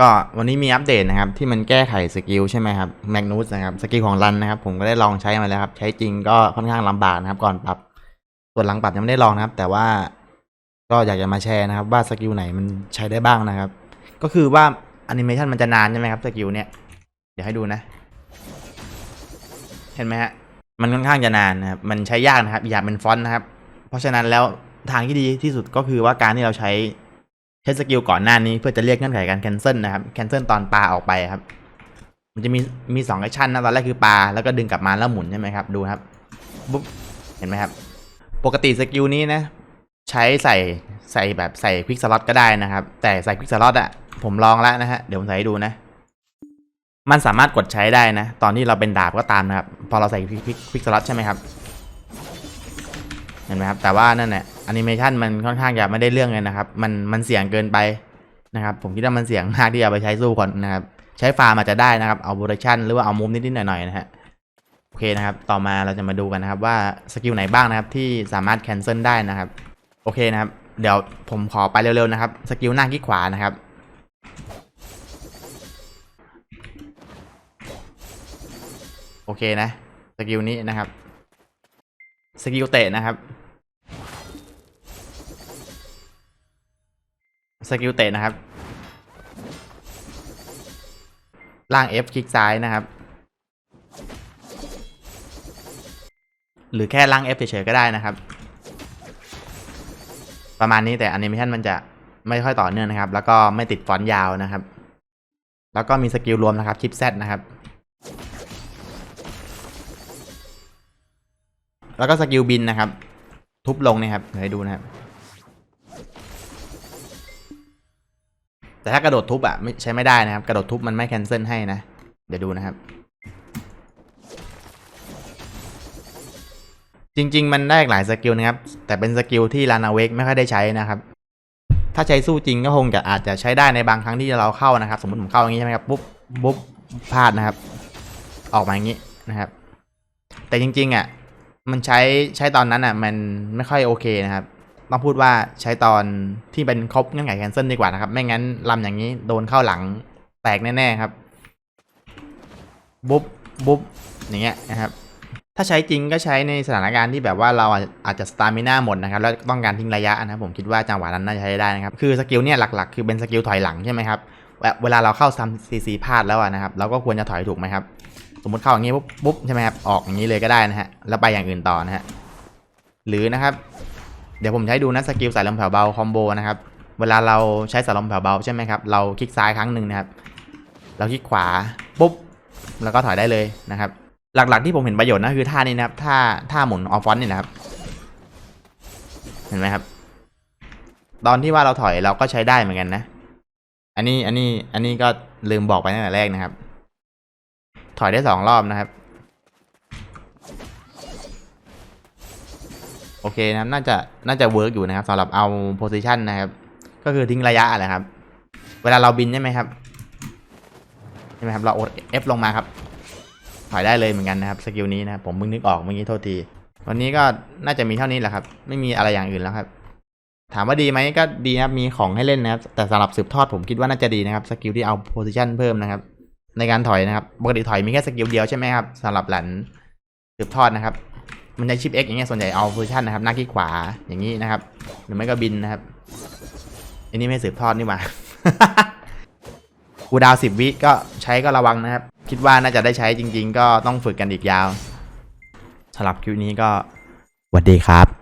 ก็วันนี้มีอัปเดตนะครับ ที่มันแก้ไขสกิลใช่ไหมครับแมกนูสนะครับสกิลของรันนะครับ ผมก็ได้ลองใช้มาแล้วครับ ใช้จริงก็ค่อนข้างลำบากนะครับ ก่อนปรับส่วนหลังปรับยังไม่ได้ลองนะครับ แต่ว่าก็อยากจะมาแชร์นะครับ ว่าสกิลไหนมันใช้ได้บ้างนะครับ ก็คือว่าแอนิเมชันมันจะนานใช่ไหมครับสกิลเนี่ยเดี๋ยวให้ดูนะ เห็นไหมฮะมันค่อนข้างจะนานนะครับมันใช้ยากนะครับ อยากเป็นฟอนต์นะครับ เพราะฉะนั้นแล้วทางที่ดีที่สุดก็คือว่าการที่เราใช้ ใช้สกิลก่อนหน้านี้เพื่อจะเรียกเงื่อนไขการแคนเซิลนะครับแคนเซิลตอนปลาออกไปครับ มันจะมีมีสองแอคชั่นนะตอนแรกคือปลาแล้วก็ดึงกลับมาแล้วหมุนใช่ไหมครับดูครับบุ๊บเห็นไหมครับ ปกติสกิลนี้นะ ใช้ใส่ใส่แบบใส่ควิกสล็อตก็ได้นะครับ แต่ใส่ควิกสล็อตอะผมลองแล้วนะฮะเดี๋ยวผมใส่ให้ดูนะ มันสามารถกดใช้ได้นะ ตอนที่เราเป็นดาบก็ตามนะครับ พอเราใส่ควิกควิกสล็อตใช่ไหมครับ เห็นไหมครับ แต่ว่านั่นแหละ แอนิเมชันมันค่อนข้างจะไม่ได้เรื่องเลยนะครับ มันมันเสี่ยงเกินไปนะครับ ผมคิดว่ามันเสี่ยงมากที่จะไปใช้สู้คนนะครับ ใช้ฟาร์มอาจจะได้นะครับ เอาโปรดักชันหรือว่าเอามุมนิดๆหน่อยๆนะฮะ โอเคนะครับ ต่อมาเราจะมาดูกันนะครับว่าสกิลไหนบ้างนะครับที่สามารถแคนเซิลได้นะครับ โอเคนะครับ เดี๋ยวผมขอไปเร็วๆนะครับ สกิลหน้าคลิกขวานะครับโอเคนะ สกิลนี้นะครับ สกิลเตะนะครับ สกิลเตะนะครับ ล่าง F คลิกซ้ายนะครับ หรือแค่ล่าง F เฉยๆก็ได้นะครับ ประมาณนี้แต่อนิเมชันมันจะไม่ค่อยต่อเนื่องนะครับ แล้วก็ไม่ติดฟอนต์ยาวนะครับ แล้วก็มีสกิลรวมนะครับชิป Z นะครับ แล้วก็สกิลบินนะครับ ทุบลงเนี่ยครับเดี๋ยวให้ดูนะครับ แต่ถ้ากระโดดทุบอะไม่ใช้ไม่ได้นะครับ กระโดดทุบมันไม่แคนเซิลให้นะ เดี๋ยวดูนะครับ จริง ๆ มันได้หลายสกิลนะครับ แต่เป็นสกิลที่ลานาเวกไม่ค่อยได้ใช้นะครับ ถ้าใช้สู้จริงก็คงจะอาจจะใช้ได้ในบางครั้งที่เราเข้านะครับ สมมติผมเข้าอย่างนี้ใช่ไหมครับปุ๊บปุ๊บพลาดนะครับ ออกมาอย่างนี้นะครับ แต่จริงๆอะมันใช้ใช้ตอนนั้นอะ มันไม่ค่อยโอเคนะครับ ต้องพูดว่าใช้ตอนที่เป็นครบเงื่อนไขแคนเซิลดีกว่านะครับ ไม่งั้นลำอย่างนี้โดนเข้าหลังแตกแน่ๆครับบุ๊บบุ๊บอย่างเงี้ยนะครับ ถ้าใช้จริงก็ใช้ในสถานการณ์ที่แบบว่าเราอาจจะสตามิน่าหมดนะครับ แล้วต้องการทิ้งระยะนะผมคิดว่าจังหวะนั้นน่าจะใช้ได้นะครับ คือสกิลเนี่ยหลักๆ คือเป็นสกิลถอยหลังใช่ไหมครับ เวลาเราเข้าซัมซีซีพลาดแล้วนะครับเราก็ควรจะถอยถูกไหมครับสมมติเข้าอย่างนี้ปุ๊บปุ๊บใช่ไหมครับออกอย่างนี้เลยก็ได้นะฮะแล้วไปอย่างอื่นต่อนะฮะหรือนะครับ เดี๋ยวผมใช้ดูนะสกิลสายลมแผ่วเบาคอมโบนะครับ เวลาเราใช้สายลมแผ่วเบาใช่ไหมครับ เราคลิกซ้ายครั้งหนึ่งนะครับ เราคลิกขวาปุ๊บ แล้วก็ถอยได้เลยนะครับ หลักๆที่ผมเห็นประโยชน์นะคือท่านี้นะครับ ท่าท่าหมุนออฟฟอนนี่นะครับ เห็นไหมครับ ตอนที่ว่าเราถอยเราก็ใช้ได้เหมือนกันนะ อันนี้อันนี้อันนี้ก็ลืมบอกไปตั้งแต่แรกนะครับ ถอยได้สองรอบนะครับ โอเคนะครับ น่าจะน่าจะเวิร์กอยู่นะครับสำหรับเอาโพซิชันนะครับ ก็คือทิ้งระยะอะไรครับ เวลาเราบินใช่ไหมครับใช่ไหมครับเราอด F ลงมาครับถอยได้เลยเหมือนกันนะครับสกิลนี้นะผมเพิ่งนึกออกเมื่อกี้โทษที วันนี้ก็น่าจะมีเท่านี้แหละครับ ไม่มีอะไรอย่างอื่นแล้วครับ ถามว่าดีไหมก็ดีนะครับมีของให้เล่นนะครับ แต่สำหรับสืบทอดผมคิดว่าน่าจะดีนะครับสกิลที่เอาโพซิชันเพิ่มนะครับ ในการถอยนะครับปกติถอยมีแค่สกิลเดียวใช่ไหมครับสำหรับหลันสืบทอดนะครับ มันจะชิป X อย่างเงี้ยส่วนใหญ่เอาฟูชั่นนะครับหน้าขี้ขวาอย่างนี้นะครับ หรือไม่ก็บินนะครับ อันนี้ไม่สืบทอดนี่หว่าคูดาวสิบวิก็ใช้ก็ระวังนะครับ คิดว่าน่าจะได้ใช้จริง ๆ ก็ต้องฝึกกันอีกยาวสำหรับคลิปนี้ก็สวัสดีครับ